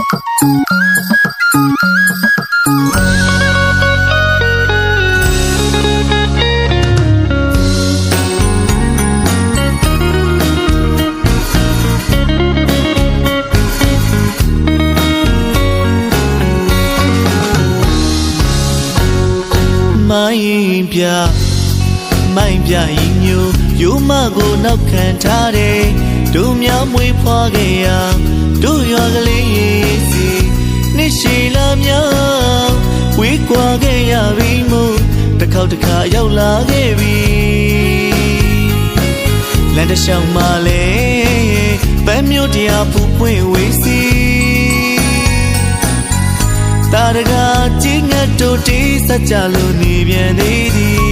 ウフフフ。 မိုင်းပြမိုင်းပြဤမျိုးရိုးမကိုနောက်ခံထားတယ်တို့များမွေးဖွားခဲ့ရာတို့ရွာကလေးရေးစီနှစ်ရှိလာများဝေးကွာခဲ့ရပြီမို့တစ်ခေါက်တစ်ခါရောက်လာခဲ့ပြီလမ်းတစ်လျှောက်မှာလဲပန်းမျိုးတရားပူပွင့်ဝေးစီတာရကကြီးငတ်တို့တေးစကြလို့နေပြန်သေးသည်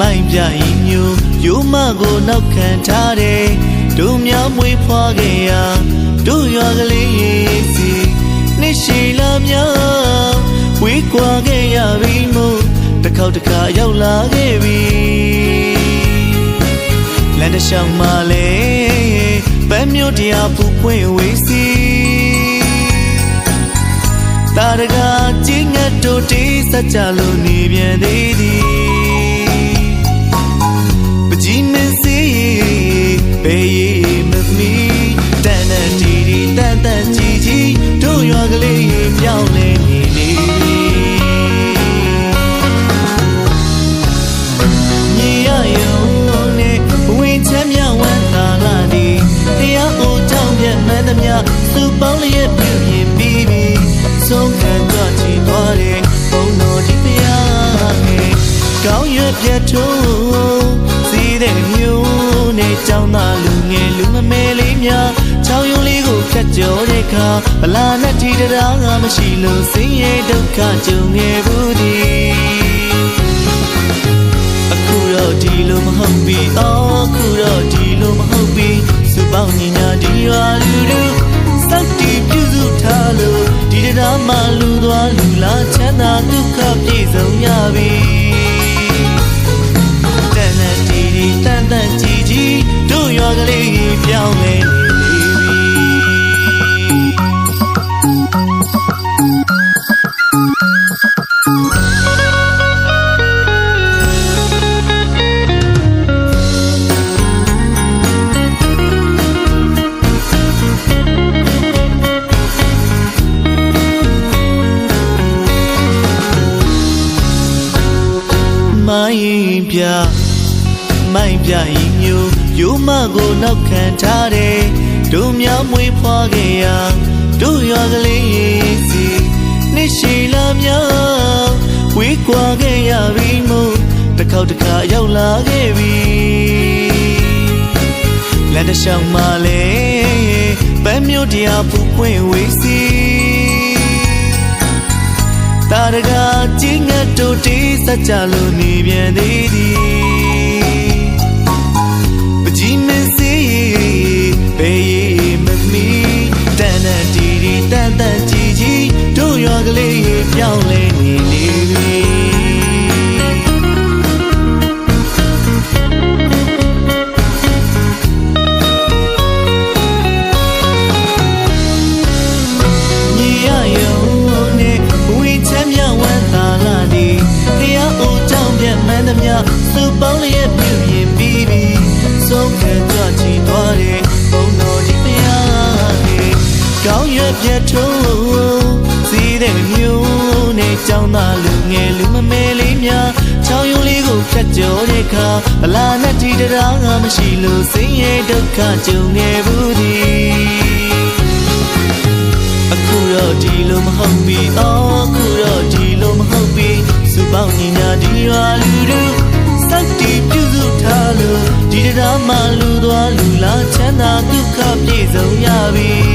မိုင်းပြဤမျိုးရိုးမကိုနောက်ခံထားတယ်တို့များမွေးဖွားခဲ့ရာတို့ရွာကလေးရေးစီနှစ်ရှိလာများဝေးကွာခဲ့ရပြီမို့တစ်ခေါက်တစ်ခါရောက်လာခဲ့ပြီလမ်းတစ်လျှောက်မှာလဲပန်းမျိုးတရားပူပွင့်ဝေးစီတာရကကြီးငတ်တို့တေးစကြလို့နေပြန်သေးသည် ပြတ်ထိုးစီးတဲ့မျိုးနဲ့ကြောင်းသားလူငယ်လူမမဲလေးများချောင်းယုံလေးကိုဖြတ်ကျော်တဲ့အခါဗလာနဲ့ထီတရားကမရှိလို့ဆင်းရဲဒုက္ခကြုံငယ်ဘူးဒီအခုတော့ဒီလိုမဟုတ်ပြီအော်အခုတော့ဒီလိုမဟုတ်ပြီစုပေါင်းညီညာဒီရွာလူလူစိုက်တီပြုစုထားလို့ဒီတရားမှလူသွားလူလာချမ်းသာဒုက္ခပြည့်စုံရပြီ ပြဤမျိုးရိုးမကိုနောက်ခံထားတယ်တို့များမွေးဖွားခဲ့ရာတို့ရွာကလေးရေးစီနှစ်ရှိလာများဝေးကွာခဲ့ရပြီမို့တစ်ခေါက်တစ်ခါရောက်လာခဲ့ပြီလမ်းတစ်လျှောက်မှာလဲပန်းမျိုးတရားပူပွင့်ဝေးစီတာရကကြီးငတ်တို့တေးစကြလို့နေပြန်သေးသည် ရွာကလေးပြောင်းလဲနေနေပြီညီရယုံနဲ့ဝိချမ်းမြောက်ဝမ်းသာလာသည်တရားအိုကြောင့်ပြတ်မှန်သမျှသူပေါင်းလျက်ပြည့်ရင်ပြီးပြီဆုံးခံကြချီသွားတယ်ဘုံတော်ဒီတရားနဲ့ကောင်းရွက်ပြတ်ထိုး ဖြတ်ကျော်တဲ့အခါဗလာနဲ့တီတရားကမရှိလို့ဆင်းရဲဒုက္ခကြုံနေဘူးဒီအခုတော့ဒီလိုမဟုတ်ပြီအော်အခုတော့ဒီလိုမဟုတ်ပြီစုပေါင်းညီညာဒီရွာလူလူစိုက်တီပြုစုထားလို့ဒီတရားမှလူသွားလူလာချမ်းသာဒုက္ခပြည့်စုံရပြီ